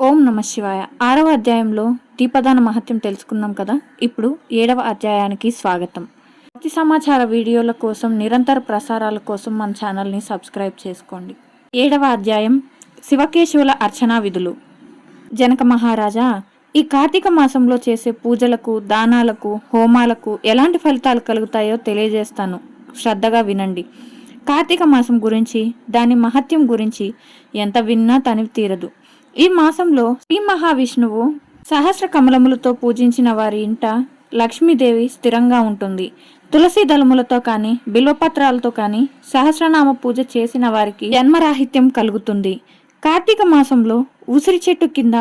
ఓం నమ శివాయ. ఆరవ అధ్యాయంలో దీపదాన మహత్యం తెలుసుకున్నాం కదా? ఇప్పుడు ఏడవ అధ్యాయానికి స్వాగతం. ప్రతి సమాచార వీడియోల కోసం నిరంతర ప్రసారాల కోసం మన ఛానల్ని సబ్స్క్రైబ్ చేసుకోండి. ఏడవ అధ్యాయం శివకేశవుల అర్చనా విధులు. జనక మహారాజా ఈ కార్తీక మాసంలో చేసే పూజలకు దానాలకు హోమాలకు ఎలాంటి ఫలితాలు కలుగుతాయో తెలియజేస్తాను. శ్రద్ధగా వినండి. కార్తీక మాసం గురించి దాని మహత్యం గురించి ఎంత విన్నా తనివి తీరదు. ఈ మాసంలో శ్రీ మహావిష్ణువు సహస్ర కమలములతో పూజించిన వారి ఇంట లక్ష్మీదేవి స్థిరంగా ఉంటుంది. తులసి దళములతో కానీ బిల్వపత్రాలతో కానీ సహస్రనామ పూజ చేసిన వారికి జన్మరాహిత్యం కలుగుతుంది. కార్తీక మాసంలో ఉసిరి చెట్టు కింద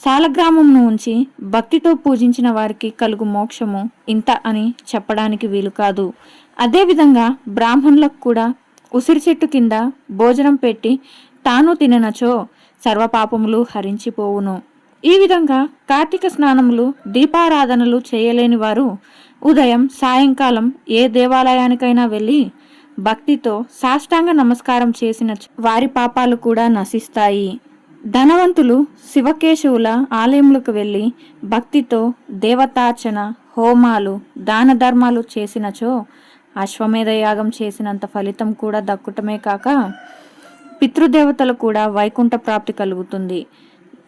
సాలగ్రామంను ఉంచి భక్తితో పూజించిన వారికి కలుగు మోక్షము ఇంత అని చెప్పడానికి వీలు కాదు. అదేవిధంగా బ్రాహ్మణులకు కూడా ఉసిరి చెట్టు కింద భోజనం పెట్టి తాను తిననచో సర్వపాపములు హరించిపోవును. ఈ విధంగా కార్తీక స్నానములు దీపారాధనలు చేయలేని వారు ఉదయం సాయంకాలం ఏ దేవాలయానికైనా వెళ్ళి భక్తితో సాష్టాంగ నమస్కారం చేసిన వారి పాపాలు కూడా నశిస్తాయి. ధనవంతులు శివకేశవుల ఆలయములకు వెళ్ళి భక్తితో దేవతార్చన హోమాలు దాన ధర్మాలు చేసినచో అశ్వమేధ యాగం చేసినంత ఫలితం కూడా దక్కుటమే కాక పితృదేవతలు కూడా వైకుంఠ ప్రాప్తి కలుగుతుంది.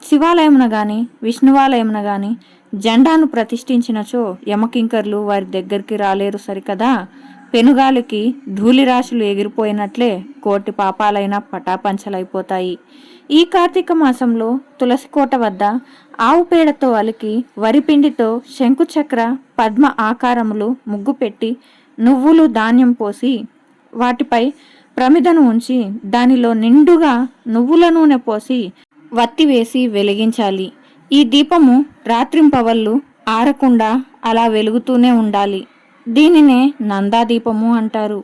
శివాలయమున గాని విష్ణువాలయమున గాని జెండాను ప్రతిష్ఠించినచో యమకింకర్లు వారి దగ్గరికి రాలేరు సరికదా? పెనుగాలికి ధూళిరాశులు ఎగిరిపోయినట్లే కోటి పాపాలైన పటాపంచలైపోతాయి. ఈ కార్తీక మాసంలో తులసికోట వద్ద ఆవు పేడతో అలికి వరిపిండితో శంకుచక్ర పద్మ ఆకారములు ముగ్గు పెట్టి నువ్వులు ధాన్యం పోసి వాటిపై ప్రమిదను ఉంచి దానిలో నిండుగా నువ్వుల నూనె పోసి వత్తి వేసి వెలిగించాలి. ఈ దీపము రాత్రింపవళ్ళు ఆరకుండా అలా వెలుగుతూనే ఉండాలి. దీనినే నందాదీపము అంటారు.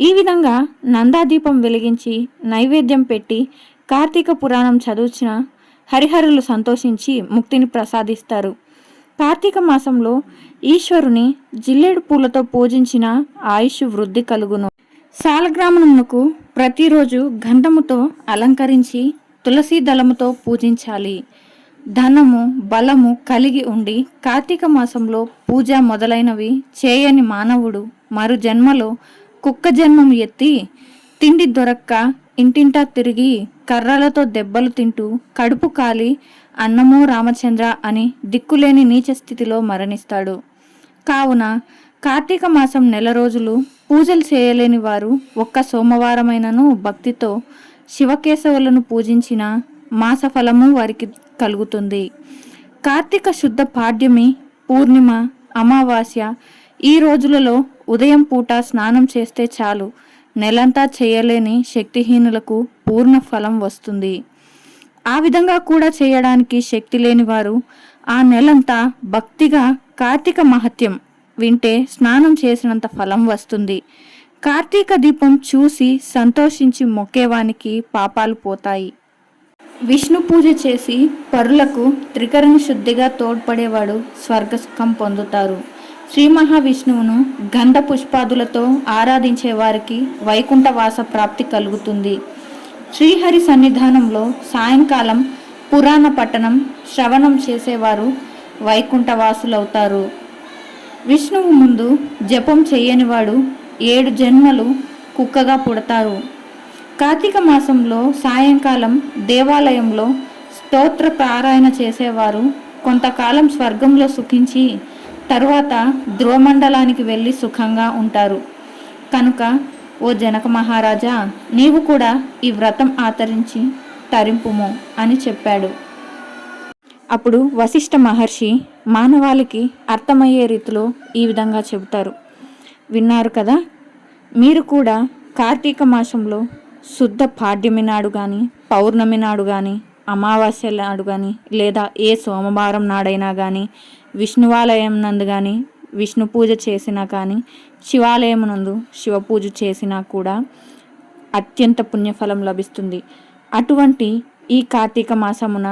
ఈ విధంగా నందాదీపం వెలిగించి నైవేద్యం పెట్టి కార్తీక పురాణం చదువుచిన హరిహరులు సంతోషించి ముక్తిని ప్రసాదిస్తారు. కార్తీక మాసంలో ఈశ్వరుని జిల్లేడు పూలతో పూజించిన ఆయుష్ వృద్ధి కలుగును. సాలగ్రామమునకు ప్రతిరోజు గంధముతో అలంకరించి తులసి దళముతో పూజించాలి. ధనము బలము కలిగి ఉండి కార్తీక మాసంలో పూజ మొదలైనవి చేయని మానవుడు మరు జన్మలో కుక్క జన్మము ఎత్తి తిండి దొరక్క ఇంటింటా తిరిగి కర్రలతో దెబ్బలు తింటూ కడుపు కాలి అన్నమో రామచంద్ర అని దిక్కులేని నీచ స్థితిలో మరణిస్తాడు. కావున కార్తీక మాసం నెల రోజులు పూజలు చేయలేని వారు ఒక్క సోమవారమైనను భక్తితో శివకేశవులను పూజించిన మాస ఫలము వారికి కలుగుతుంది. కార్తీక శుద్ధ పాడ్యమి పూర్ణిమ అమావాస్య ఈ రోజులలో ఉదయం పూట స్నానం చేస్తే చాలు. నెలంతా చేయలేని శక్తిహీనులకు పూర్ణ ఫలం వస్తుంది. ఆ విధంగా కూడా చేయడానికి శక్తి లేని వారు ఆ నెలంతా భక్తిగా కార్తీక మహత్యం వింటే స్నానం చేసినంత ఫలం వస్తుంది. కార్తీక దీపం చూసి సంతోషించి మొక్కేవానికి పాపాలు పోతాయి. విష్ణు పూజ చేసి పరులకు త్రికరణ శుద్ధిగా తోడ్పడేవాడు స్వర్గసుఖం పొందుతారు. శ్రీ మహావిష్ణువును గంధ పుష్పాదులతో ఆరాధించే వారికి వైకుంఠవాస ప్రాప్తి కలుగుతుంది. శ్రీహరి సన్నిధానంలో సాయంకాలం పురాణ పట్టణం శ్రవణం చేసేవారు వైకుంఠవాసులవుతారు. విష్ణువు ముందు జపం చేయనివాడు ఏడు జన్మలు కుక్కగా పుడతారు. కార్తీక మాసంలో సాయంకాలం దేవాలయంలో స్తోత్ర పారాయణ చేసేవారు. కొంతకాలం స్వర్గంలో సుఖించి తరువాత ధ్రువమండలానికి వెళ్ళి సుఖంగా ఉంటారు. కనుక ఓ జనక మహారాజా నీవు కూడా ఈ వ్రతం ఆచరించి తరింపుము అని చెప్పాడు. అప్పుడు వశిష్ఠ మహర్షి మానవాళికి అర్థమయ్యే రీతిలో ఈ విధంగా చెబుతారు. విన్నారు కదా? మీరు కూడా కార్తీక మాసంలో శుద్ధ పాడ్యమి నాడు కానీ పౌర్ణమి నాడు కానీ అమావాస్య నాడు కానీ లేదా ఏ సోమవారం నాడైనా కానీ విష్ణువాలయం నందు కానీ విష్ణు పూజ చేసినా కానీ శివాలయం నందు శివ పూజ చేసినా కూడా అత్యంత పుణ్యఫలం లభిస్తుంది. అటువంటి ఈ కార్తీక మాసమున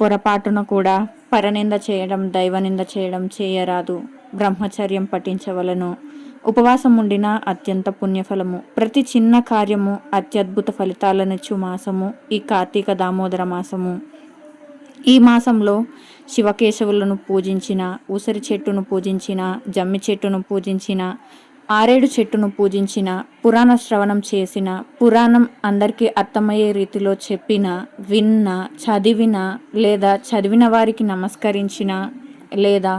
పొరపాటున కూడా పరనింద చేయడం దైవనింద చేయడం చేయరాదు. బ్రహ్మచర్యం పఠించవలను. ఉపవాసం ఉండిన అత్యంత పుణ్యఫలము. ప్రతి చిన్న కార్యము అత్యద్భుత ఫలితాలనిచ్చు మాసము ఈ కార్తీక దామోదర మాసము. ఈ మాసంలో శివకేశవులను పూజించిన ఉసిరి చెట్టును పూజించిన జమ్మి చెట్టును పూజించిన ఆరేడు చెట్టును పూజించిన పురాణ శ్రవణం చేసిన పురాణం అందరికీ అర్థమయ్యే రీతిలో చెప్పిన విన్న చదివిన లేదా చదివిన వారికి నమస్కరించిన లేదా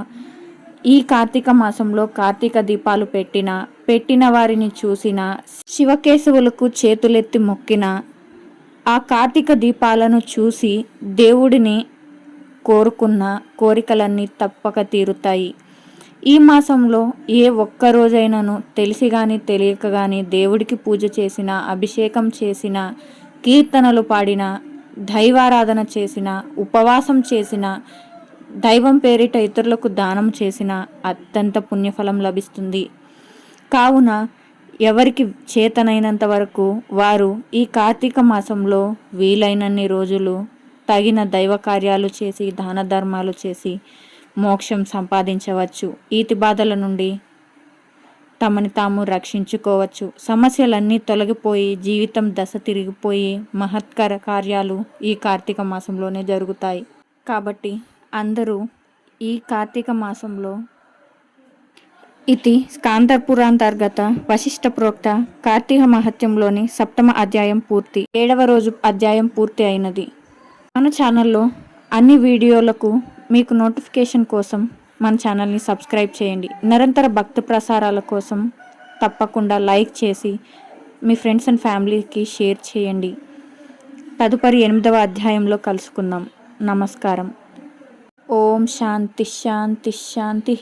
ఈ కార్తీక మాసంలో కార్తీక దీపాలు పెట్టిన పెట్టిన వారిని చూసిన శివకేశవులకు చేతులెత్తి మొక్కిన ఆ కార్తీక దీపాలను చూసి దేవుడిని కోరుకున్న కోరికలన్నీ తప్పక తీరుతాయి. ఈ మాసంలో ఏ ఒక్క రోజైనను తెలిసి కానీ తెలియక కానీ దేవుడికి పూజ చేసిన అభిషేకం చేసిన కీర్తనలు పాడిన దైవారాధన చేసిన ఉపవాసం చేసిన దైవం పేరిట ఇతరులకు దానం చేసిన అత్యంత పుణ్యఫలం లభిస్తుంది. కావున ఎవరికి చేతనైనంత వరకు వారు ఈ కార్తీక మాసంలో వీలైనన్ని రోజులు తగిన దైవ కార్యాలు చేసి దాన ధర్మాలు చేసి మోక్షం సంపాదించవచ్చు. ఈతి బాధల నుండి తమని తాము రక్షించుకోవచ్చు. సమస్యలన్నీ తొలగిపోయి జీవితం దశ తిరిగిపోయి మహత్కర కార్యాలు ఈ కార్తీక మాసంలోనే జరుగుతాయి. కాబట్టి అందరూ ఈ కార్తీక మాసంలో ఇది స్కాందపురాంతర్గత వశిష్ట ప్రోక్త కార్తీక మహత్యంలోని సప్తమ అధ్యాయం పూర్తి. ఏడవ రోజు అధ్యాయం పూర్తి అయినది. మన ఛానల్లో అన్ని వీడియోలకు మీకు నోటిఫికేషన్ కోసం మన ఛానల్ని సబ్స్క్రైబ్ చేయండి. నిరంతర భక్తి ప్రసారాల కోసం తప్పకుండా లైక్ చేసి మీ ఫ్రెండ్స్ అండ్ ఫ్యామిలీకి షేర్ చేయండి. తదుపరి ఎనిమిదవ అధ్యాయంలో కలుసుకుందాం. నమస్కారం. ఓం శాంతి శాంతి శాంతి.